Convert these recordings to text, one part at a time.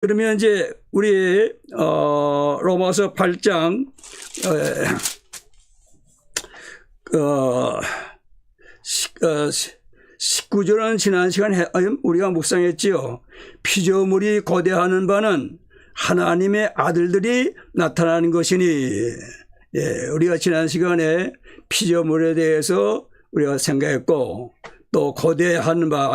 그러면 이제 우리 어, 로마서 8장 어, 어, 시, 어, 19절은 지난 시간에 우리가 묵상했지요. 피조물이 거대하는 바는 하나님의 아들들이 나타나는 것이니 예, 우리가 지난 시간에 피조물에 대해서 우리가 생각했고 또 거대한 바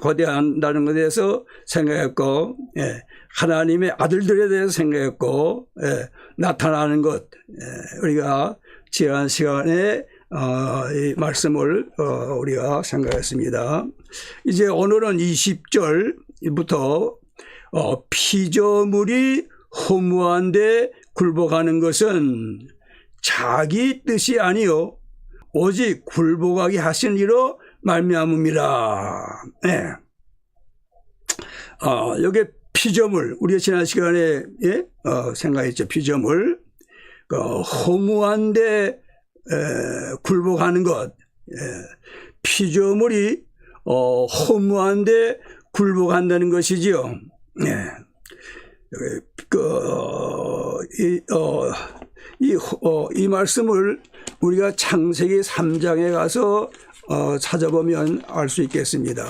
거대한다는 것에 대해서 생각했고 예, 하나님의 아들들에 대해서 생각했고 예, 나타나는 것 예, 우리가 지난 시간에 어, 이 말씀을 어, 우리가 생각했습니다. 이제 오늘은 20절부터 어, 피조물이 허무한데 굴복하는 것은 자기 뜻이 아니요. 오직 굴복하게 하신 이로 말미암음이라. 네. 어, 여기 피조물 우리가 지난 시간에 예? 어, 생각했죠 피조물 그 허무한데 에, 굴복하는 것 예. 피조물이 어, 허무한데 굴복한다는 것이지요. 예. 그, 이, 어, 이, 어, 이 말씀을 우리가 창세기 3장에 가서 어, 찾아보면 알 수 있겠습니다.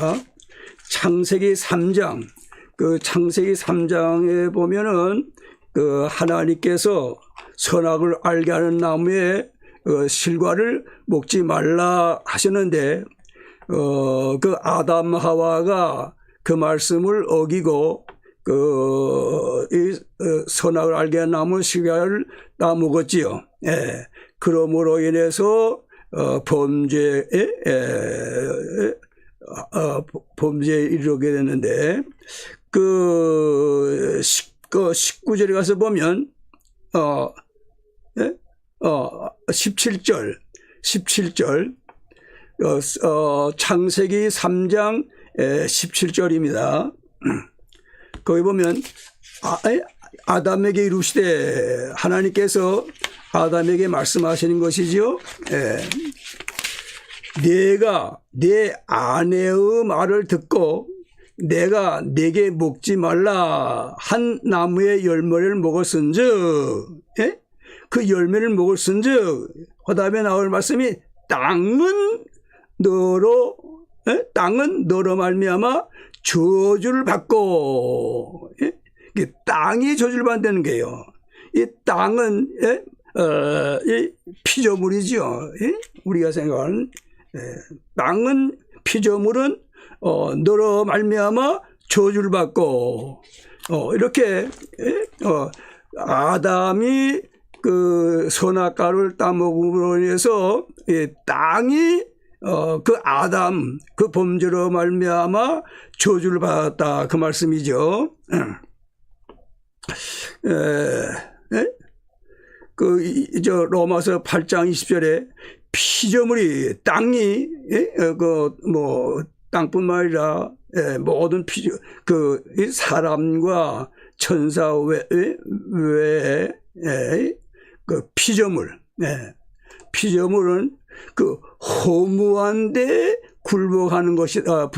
창세기 3장, 그 창세기 3장에 보면은 그 하나님께서 선악을 알게 하는 나무의 어, 실과를 먹지 말라 하셨는데 어, 그 아담 하와가 그 말씀을 어기고 그, 이, 어, 선악을 알게 한 나무 실과를 따먹었지요. 예. 그러므로 인해서, 어, 범죄에, 어, 범죄에 이르게 됐는데, 그, 시, 그 19절에 가서 보면, 어, 예? 어, 17절, 17절, 어, 어, 창세기 3장 17절입니다. 거기 보면 아, 아담에게 이루시되 하나님께서 아담에게 말씀하시는 것이지요. 예. 내가 내 아내의 말을 듣고 내가 내게 먹지 말라 한 나무의 열매를 먹었은즉 예? 그 열매를 먹었은즉 그 다음에 나올 말씀이 땅은 너로 예? 땅은 너로 말미암아 저주를 받고 예? 땅이 저주를 받는 게요. 이 땅은 예? 어, 이 피조물이죠. 예? 우리가 생각하는 예. 땅은 피조물은 어, 너로 말미암아 저주를 받고 어, 이렇게 예? 어, 아담이 그 선악과를 따먹음으로 인해서 예, 땅이 어, 그 아담 그 범죄로 말미암아 저주를 받았다 그 말씀이죠. 에, 에? 그 저 로마서 8장 20절에 피조물이 땅이 예? 그 뭐 땅뿐만 아니라 예, 모든 피조 그 사람과 천사 외에 예, 그 피조물 예. 피조물은 그 허무한데 굴복하는 것이 아,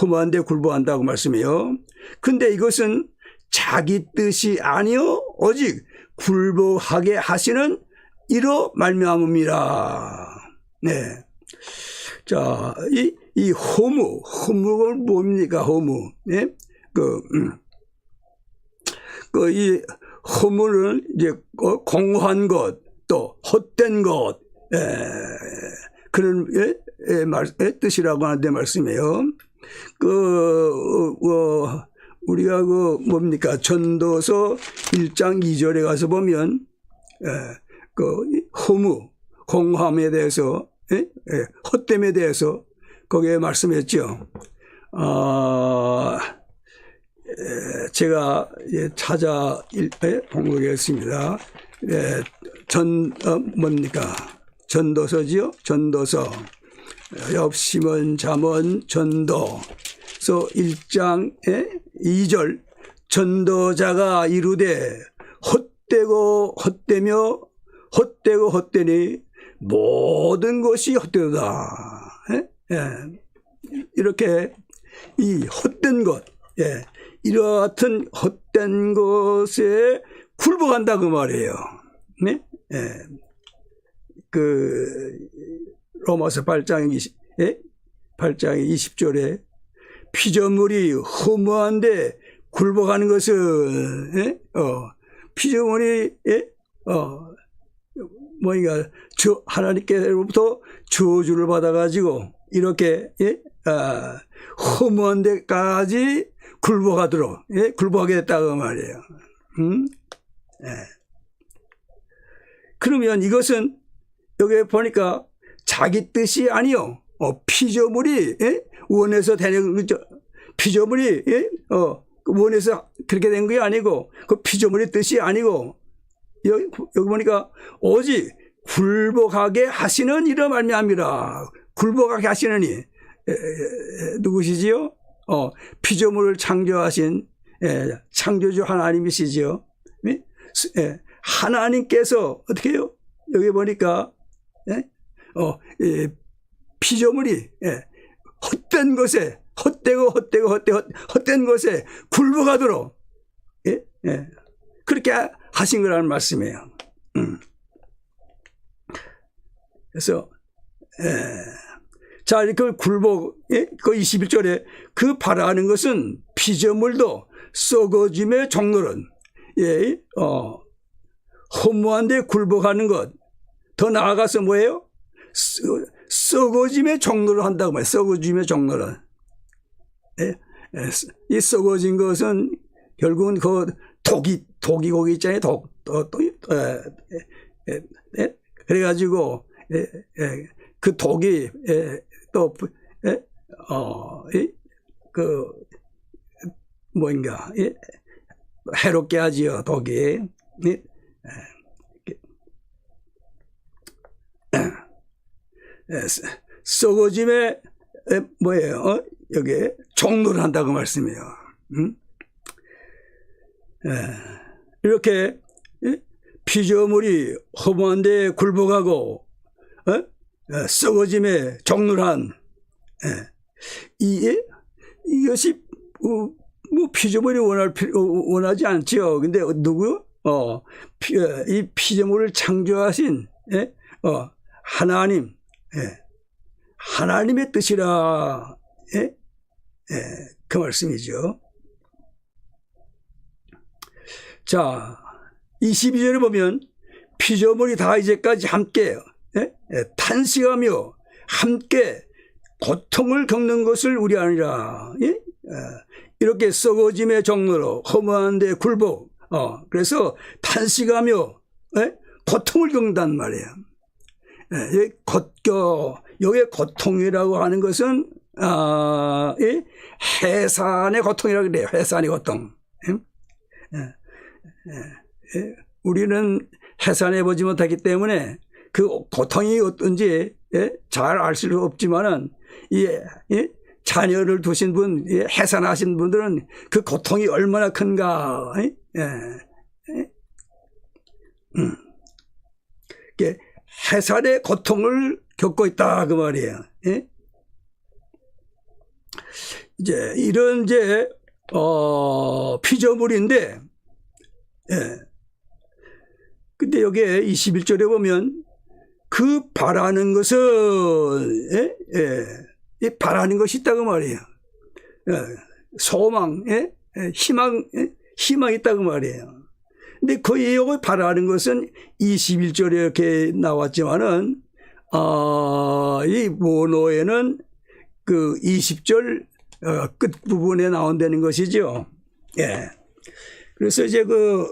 허무한데 굴복한다고 말씀해요. 근데 이것은 자기 뜻이 아니요 오직 굴복하게 하시는 이로 말미암음이라. 네. 자, 이, 이 허무, 허무가 뭡니까, 허무. 네? 그, 음. 그, 이 허무는 이제 공허한 것, 또 헛된 것, 에, 그런 예, 예, 말, 예, 뜻이라고 하는데 말씀이에요. 그, 어, 우리가 그 뭡니까 전도서 1장 2절에 가서 보면 예, 그 허무 공함에 대해서 예? 예, 헛됨에 대해서 거기에 말씀했죠. 어, 예, 제가 예, 찾아 예, 본거겠습니다. 예, 전 어, 뭡니까 전도서지요. 전도서 엽심은 잠언 전도 서 1장의 2절 전도자가 이르되 헛되고 헛되며 헛되고 헛되니 모든 것이 헛되다. 예? 예. 이렇게 이 헛된 것, 예. 이러한 헛된 것에 굴복한다 그 말이에요. 네? 예. 그 로마서 8장 20, 예? 8장 20절에 피조물이 허무한데 굴복하는 것은 예? 어, 피조물이 예? 어, 뭐니까 저 하나님께로부터 저주를 받아가지고 이렇게 예? 아, 허무한 데까지 굴복하도록 예? 굴복하게 됐다고 말이에요. 음? 예. 그러면 이것은 여기 보니까 자기 뜻이 아니요. 어, 피조물이 예? 원해서 되는 거죠. 피조물이 예? 어, 원해서 그렇게 된 게 아니고 그 피조물의 뜻이 아니고 여기, 여기 보니까 오직 굴복하게 하시는 이름 말미암이라 굴복하게 하시느니 에, 누구시지요? 어, 피조물을 창조하신 에, 창조주 하나님이시지요. 예? 예, 하나님께서 어떻게 해요? 여기 보니까 예? 어, 예, 피조물이 예, 헛된 것에 헛되고 헛되고 헛되 헛된 것에 굴복하도록 예? 예. 그렇게 하신 거라는 말씀이에요. 음. 그래서 예. 자, 그 굴복, 예? 그 21절에 그 바라는 것은 피조물도 썩어짐의 종로는 예, 어, 허무한데 굴복하는 것. 더 나아가서 뭐예요? 썩어짐의 종로를 한다고 말해요. 썩어짐의 종로를. 예? 예, 이 썩어진 것은 결국은 그 독이, 독이 거기 있잖아요. 독, 독, 독, 예, 예, 예, 그래가지고, 예, 예, 그 독이, 예, 또, 예, 어, 이, 그, 뭔가, 예, 해롭게 하지요, 독이. 예, 예, 예, 썩어짐에, 예, 뭐예요? 어? 여기 종로를 한다고 말씀이에요. 음? 예, 이렇게 예? 피조물이 허무한 데 굴복하고 어? 예, 썩어짐에 종로한 예. 이 이것이 어, 뭐 피조물이 원할 원하지 않죠. 근데 누구? 어, 피, 이 피조물을 창조하신 예? 어, 하나님, 예. 하나님의 뜻이라 예? 예, 그 말씀이죠. 자, 22절에 보면 피조물이 다 이제까지 함께 예? 예, 탄식하며 함께 고통을 겪는 것을 우리 아니라 예? 예, 이렇게 썩어짐의 종로로 허무한 데 굴복 어, 그래서 탄식하며 예? 고통을 겪는단 말이에요. 예, 곧, 여기에 고통이라고 하는 것은 아, 이 해산의 고통이라고 그래요. 해산의 고통. 예? 예, 예, 예. 우리는 해산해 보지 못하기 때문에 그 고통이 어떤지 예? 잘알 수 없지만은 이 예? 자녀를 두신 분, 예? 해산하신 분들은 그 고통이 얼마나 큰가. 예? 예. 음. 해산의 고통을 겪고 있다 그 말이에요. 예? 이제 이런 이제 어 피조물인데 예. 근데 여기에 21절에 보면 그 바라는 것은 예? 예. 바라는 것이 있다고 말이에요. 예. 소망, 예? 예. 희망, 예? 희망이 있다고 말이에요. 근데 그 예욕을 바라는 것은 21절에 이렇게 나왔지만은, 아, 이 모노에는 그 20절 어, 끝부분에 나온다는 것이죠. 예. 그래서 이제 그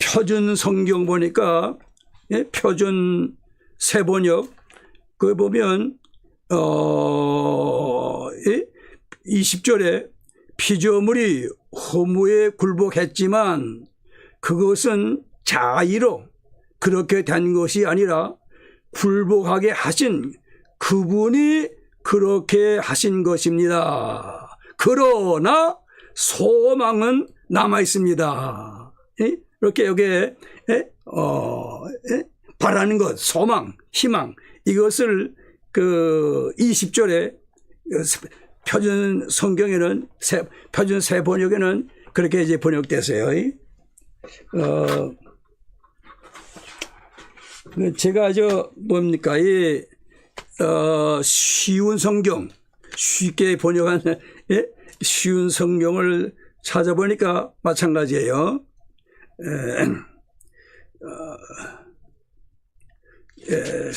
표준 성경 보니까 예? 표준 세번역 그 보면 어 예? 20절에 피조물이 허무에 굴복했지만 그것은 자의로 그렇게 된 것이 아니라 굴복하게 하신 그분이 그렇게 하신 것입니다. 그러나 소망은 남아 있습니다. 이렇게 여기에 어, 바라는 것, 소망, 희망 이것을 그 20절에 표준 성경에는 새, 표준 새 번역에는 그렇게 이제 번역됐어요. 어, 그 제가 저 뭡니까 이 어, 쉬운 성경 쉽게 번역한 예? 쉬운 성경을 찾아보니까 마찬가지예요. 에, 어, 에,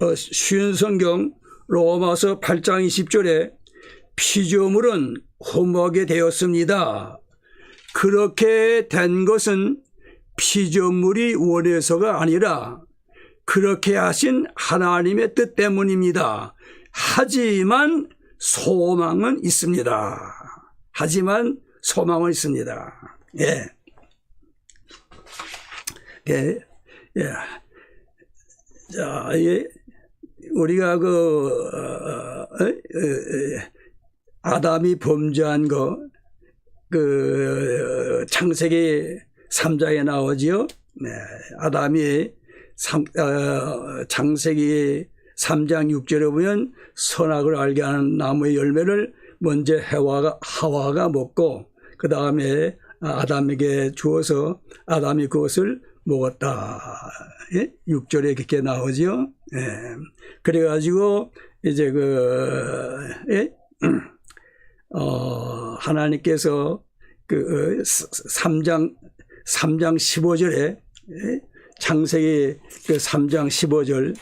어, 쉬운 성경 로마서 8장 20절에 피조물은 허무하게 되었습니다. 그렇게 된 것은 피조물이 원해서가 아니라 그렇게 하신 하나님의 뜻 때문입니다. 하지만 소망은 있습니다. 하지만 소망은 있습니다. 예. 예. 예. 자, 예. 우리가 그, 어, 어, 어, 어, 아담이 범죄한 거, 그, 창세기 3장에 나오지요. 네. 아담이 삼, 어, 창세기 3장 6절에 보면 선악을 알게 하는 나무의 열매를 먼저 해와가, 하와가 먹고, 그 다음에 아담에게 주어서 아담이 그것을 먹었다. 예? 6절에 그렇게 나오죠. 예. 그래가지고, 이제 그, 예? 어, 하나님께서 그 3장, 3장 15절에 예? 창세기 그 3장 15절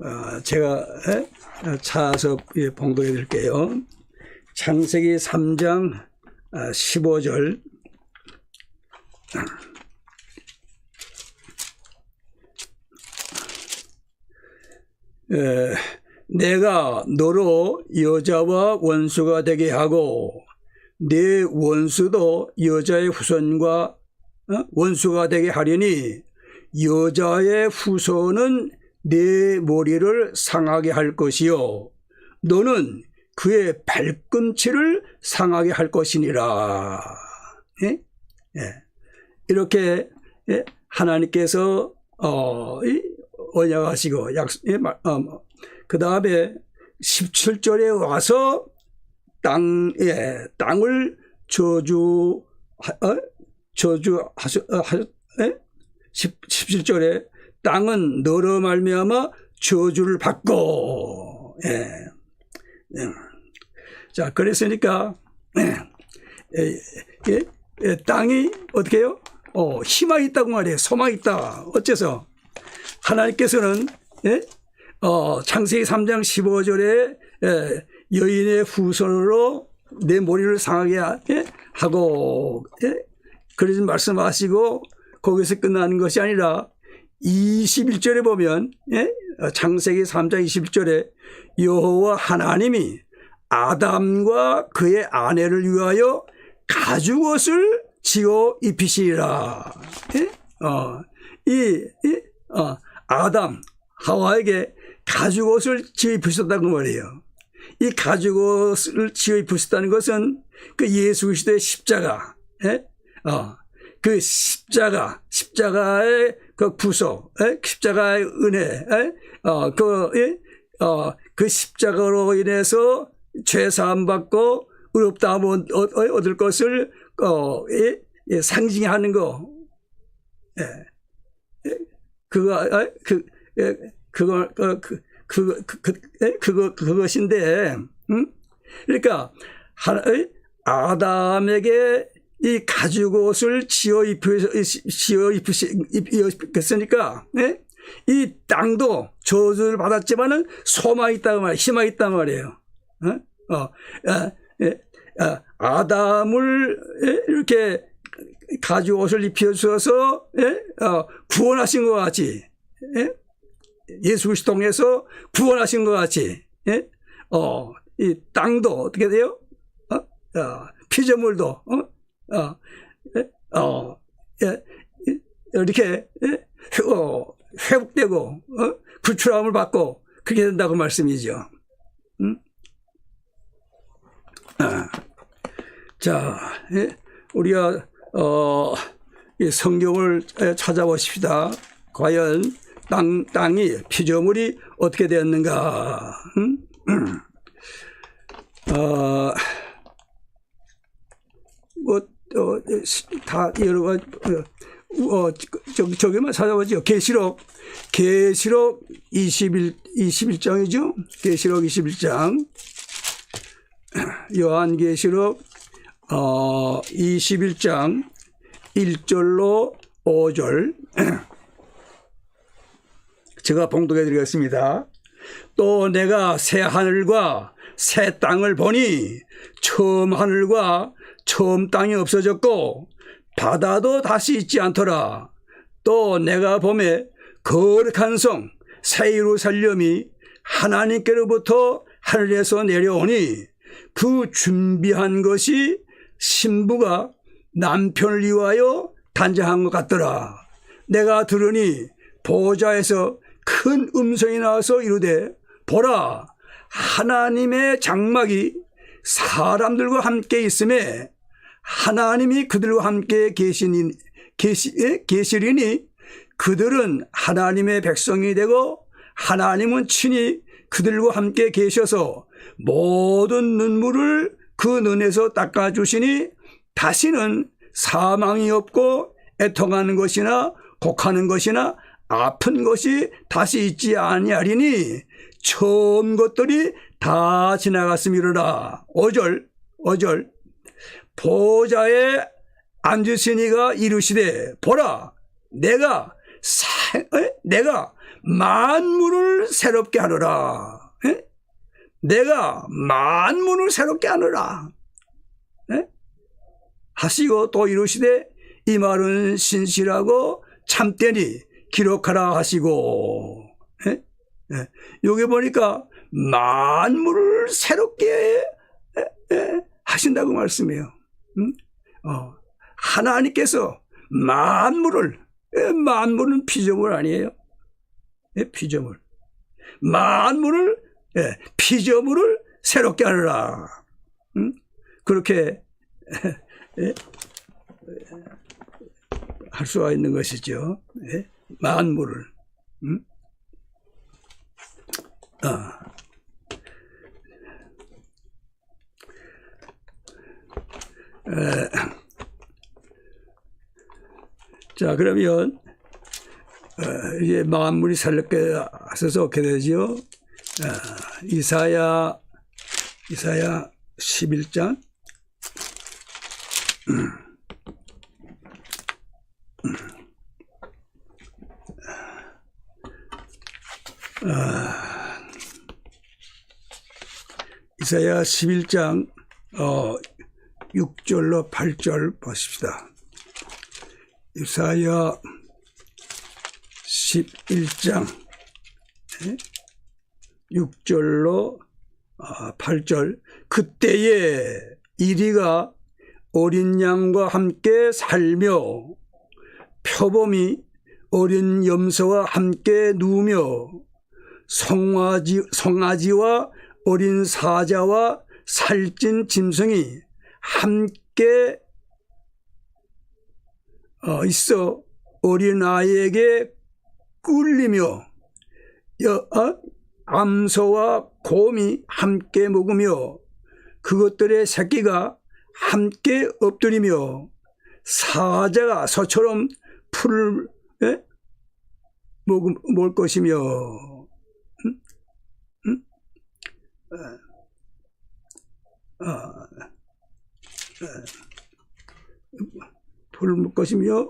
어, 제가 예? 찾아서 예, 봉독해 드릴게요. 창세기 3장 15절 에, 내가 너로 여자와 원수가 되게 하고 내 원수도 여자의 후손과 어? 원수가 되게 하려니 여자의 후손은 내 머리를 상하게 할 것이요 너는 그의 발꿈치를 상하게 할 것이니라. 예? 예. 이렇게 예? 하나님께서 어, 이, 언약하시고 약, 예, 어, 그 다음에 17절에 와서 땅에 땅을 저주 어? 저주 하셔 어, 하셨 예? 17절에 땅은 너로 말미암아 저주를 받고 예. 예. 자 그랬으니까 예. 예. 예. 땅이 어떻게 해요? 어, 희망이 있다고 말이에요. 소망이 있다. 어째서? 하나님께서는 예? 어, 창세기 3장 15절에 예, 여인의 후손으로 내 머리를 상하게 예? 하고 예? 그러지 말씀하시고 거기서 끝나는 것이 아니라 21절에 보면 예? 창세기 3장 21절에 여호와 하나님이 아담과 그의 아내를 위하여 가죽옷을 지어 입히시리라. 예? 어, 이, 이 어, 아담 하와에게 가죽 옷을 지어 입으셨다는 말이에요. 이 가죽 옷을 지어 입으셨다는 것은 그 예수 그리스도의 십자가, 예? 어, 그 십자가, 십자가의 그 구속, 예? 십자가의 은혜, 예? 어, 그, 예? 어, 그 십자가로 인해서 죄 사함 받고 의롭다함 얻을 것을 어, 예? 예, 상징하는 거, 예. 예? 그거, 어, 그, 예, 그거, 그, 그, 그, 그, 그, 예? 그거, 그것인데, 음? 그러니까, 하나, 아담에게 이 가죽 옷을 지어 입으, 지어 입으셨으니까, 예? 이 땅도 저주를 받았지만은 소망이 있다고 말이에요. 희망이 있단 말이에요. 어? 어, 예, 아, 아담을 예? 이렇게 가죽 옷을 입혀주어서 예? 어, 구원하신 것 같이 예? 예수 그리스도 통해서 구원하신 것 같이 예? 어, 이 땅도 어떻게 돼요? 어? 어, 피조물도 어? 어, 예? 어, 예? 이렇게 예? 어, 회복되고 어? 구출함을 받고 그렇게 된다고 말씀이죠. 음? 아. 자, 예? 우리가 어, 이 성경을 찾아보십시다. 과연 땅, 땅이 피조물이 어떻게 되었는가? 음? 어, 뭐, 어, 다 여러 가지, 어, 어, 저기, 저기만 찾아보죠. 계시록, 계시록 21, 21장이죠. 계시록 21장. 요한계시록, 어, 21장 1절로 5절. 제가 봉독해 드리겠습니다. 또 내가 새 하늘과 새 땅을 보니 처음 하늘과 처음 땅이 없어졌고 바다도 다시 있지 않더라. 또 내가 봄에 거룩한 성 새 예루살렘이 하나님께로부터 하늘에서 내려오니 그 준비한 것이 신부가 남편을 위하여 단장한 것 같더라. 내가 들으니 보좌에서 큰 음성이 나와서 이르되 보라 하나님의 장막이 사람들과 함께 있음에 하나님이 그들과 함께 계시니 계시 예? 계시리니 그들은 하나님의 백성이 되고 하나님은 친히 그들과 함께 계셔서 모든 눈물을 그 눈에서 닦아 주시니 다시는 사망이 없고 애통하는 것이나 곡하는 것이나 아픈 것이 다시 있지 아니하리니 처음 것들이 다 지나갔음이로라. 5절 5절 보좌에 앉으시니가 이르시되 보라 내가 사, 에? 내가 만물을 새롭게 하노라. 에? 내가 만물을 새롭게 하노라. 에? 하시고 또 이르시되 이 말은 신실하고 참되니 기록하라 하시고 예? 예. 여기 보니까 만물을 새롭게 예, 예, 하신다고 말씀해요. 음? 어, 하나님께서 만물을 예, 만물은 피조물 아니에요? 예, 피조물 만물을 예, 피조물을 새롭게 하느라 음? 그렇게 예, 할 수가 있는 것이죠. 예? 만물을. 음? 아. 에, 자, 그러면, 어, 이제 만물이 새롭게 하셔서 어떻게 되죠? 아, 이사야, 이사야 11장. 이사야 11장 어, 6절로 8절 보십시다. 이사야 11장 6절로 8절. 그때에 이리가 어린 양과 함께 살며 표범이 어린 염소와 함께 누우며 송아지, 송아지와 어린 사자와 살찐 짐승이 함께 어, 있어 어린아이에게 꿀리며 어? 암소와 곰이 함께 먹으며 그것들의 새끼가 함께 엎드리며 사자가 소처럼 풀을 예? 먹을, 먹을 것이며 음? 음? 어, 어, 풀을 것이며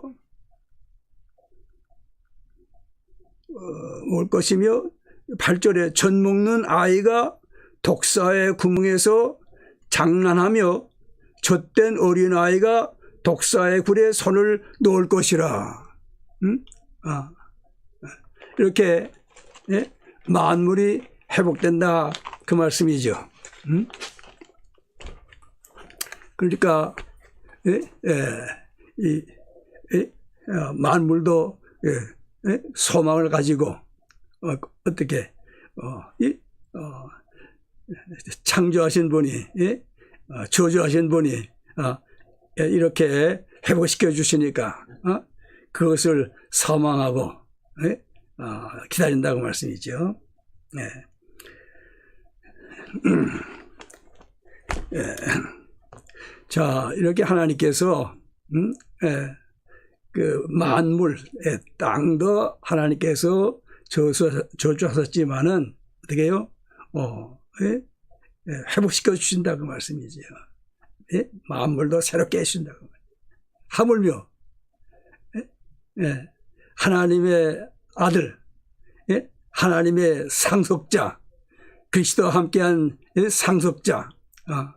어, 먹을 것이며 8절에 전 먹는 아이가 독사의 구멍에서 장난하며 젖된 어린아이가 독사의 굴에 손을 놓을 것이라. 음? 아. 이렇게 예? 만물이 회복된다 그 말씀이죠. 음? 그러니까 예? 예. 이 예? 어, 만물도 예? 예? 소망을 가지고 어, 어떻게 어, 이, 어, 창조하신 분이 예? 어, 저주하신 분이 어, 예, 이렇게 회복시켜 주시니까 어? 그것을 사망하고 예? 어, 기다린다고 말씀이죠. 네. 자, 이렇게 하나님께서, 음, 예, 그 만물, 예, 땅도 하나님께서 저수, 저주하셨지만은, 어떻게 해요? 어, 예? 예, 회복시켜 주신다 그 말씀이지요. 예? 만물도 새롭게 해주신다 그 말. 하물며, 예? 예, 하나님의 아들, 예? 하나님의 상속자, 그리스도와 함께한 예, 상속자, 아,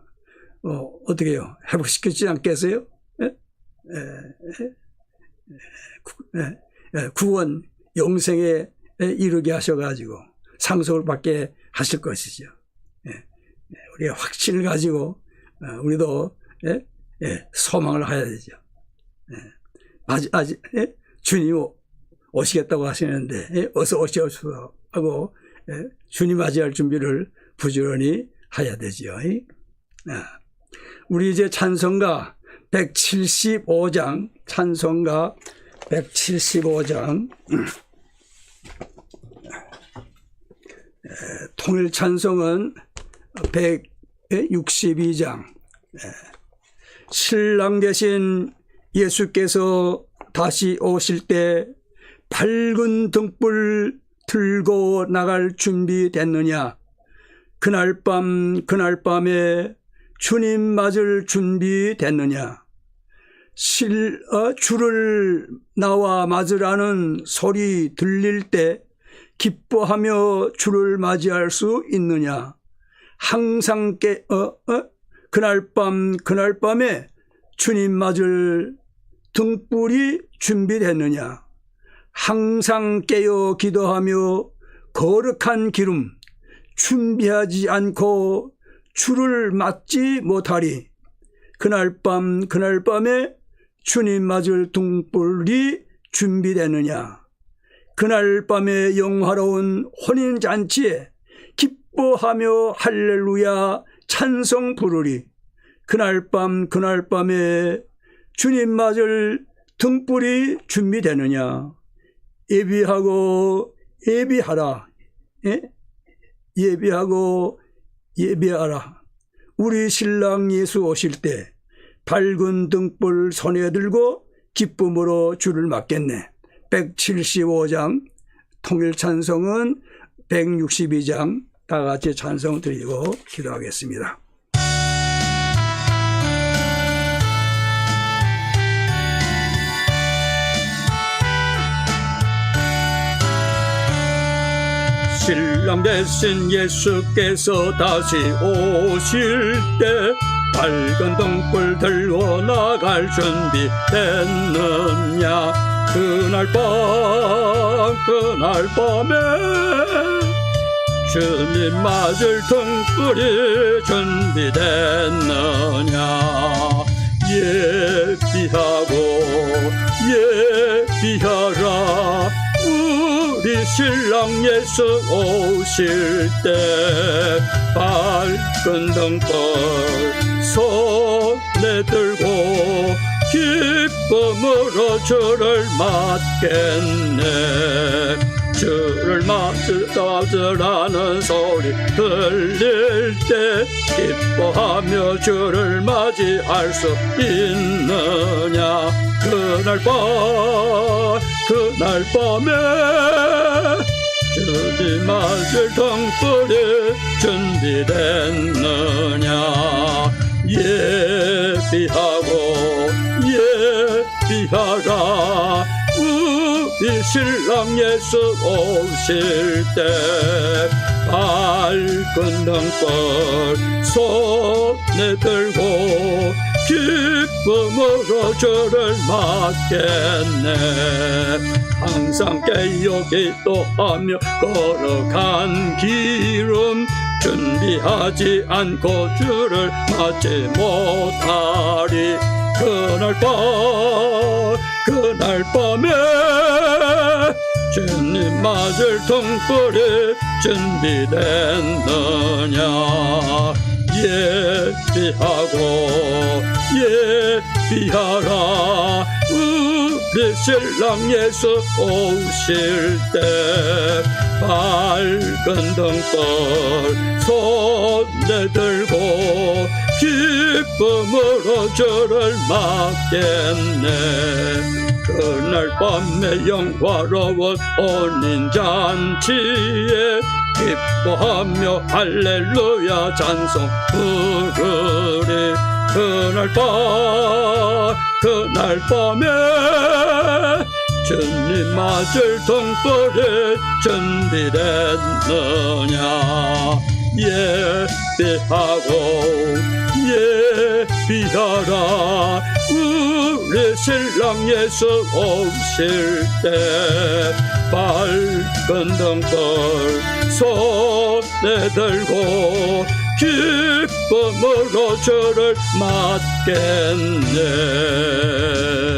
어, 어떻게 해요? 회복시키지 않겠어요? 예? 예, 예, 구- 예, 예, 구원, 영생에 이르게 하셔가지고 상속을 받게 하실 것이죠. 예, 예, 우리가 확신을 가지고 어, 우리도 예, 예, 소망을 해야 되죠. 예, 아직, 아직 예? 주님 오- 오시겠다고 하시는데 예, 어서 오시옵소서 하고 예, 주님 맞이할 준비를 부지런히 해야. 예? 아, 우리 이제 찬송가 175장, 찬송가 175장, 통일 찬송은 162장, 신랑 되신 예수께서 다시 오실 때 밝은 등불 들고 나갈 준비 됐느냐? 그날 밤, 그날 밤에 주님 맞을 준비 됐느냐? 실, 어, 주를 나와 맞으라는 소리 들릴 때 기뻐하며 주를 맞이할 수 있느냐? 항상 깨, 어, 어? 그날 밤, 그날 밤에 주님 맞을 등불이 준비됐느냐? 항상 깨어 기도하며 거룩한 기름 준비하지 않고 주를 맞지 못하리. 그날 밤, 그날 밤에 주님 맞을 등불이 준비되느냐. 그날 밤에 영화로운 혼인잔치에 기뻐하며 할렐루야 찬송 부르리. 그날 밤, 그날 밤에 주님 맞을 등불이 준비되느냐. 예비하고 예비하라. 예? 예비하고 예비하라. 우리 신랑 예수 오실 때 밝은 등불 손에 들고 기쁨으로 주를 맞겠네. 175장 통일 찬송은 162장 다 같이 찬송 드리고 기도하겠습니다. 신랑 대신 예수께서 다시 오실 때 밝은 등불 들고 나갈 준비 됐느냐? 그날 밤 그날 밤에 주님 맞을 등불이 준비됐느냐? 예비하고 예비하라 우리 신랑 예수 오실 때 밝은 등불 손에 들고 기쁨으로 주를 맞겠네. 주를 맞으라는 소리 들릴 때 기뻐하며 주를 맞이할 수 있느냐? 그날 밤 그날 밤에 주님 맞을 등불이 준비됐느냐? 예비하고 예비하라. 우리 신랑 예수 오실 때 밝은 등불 손에 들고 기쁨으로 주를 맞겠네. 항상 깨어 기도하며 걸어간 길은 준비하지 않고 주를 맞지 못하리. 그날 밤 그날 밤에 주님 맞을 등불이 준비됐느냐 예비하고 예비하라. 우리 신랑 예수 오실 때 밝은 등불 손에 들고 기쁨으로 주를 맞겠네. 그날 밤에 영화로운 혼인 잔치에 기뻐하며 할렐루야 찬송 부르리. 그날 밤 그날 밤에 주님 맞을 동불을 준비됐느냐? 예 비하고 예비하라. 우리 신랑 예수 오실 때 밝은 등불 손에 들고 기쁨으로 주를 맞겠네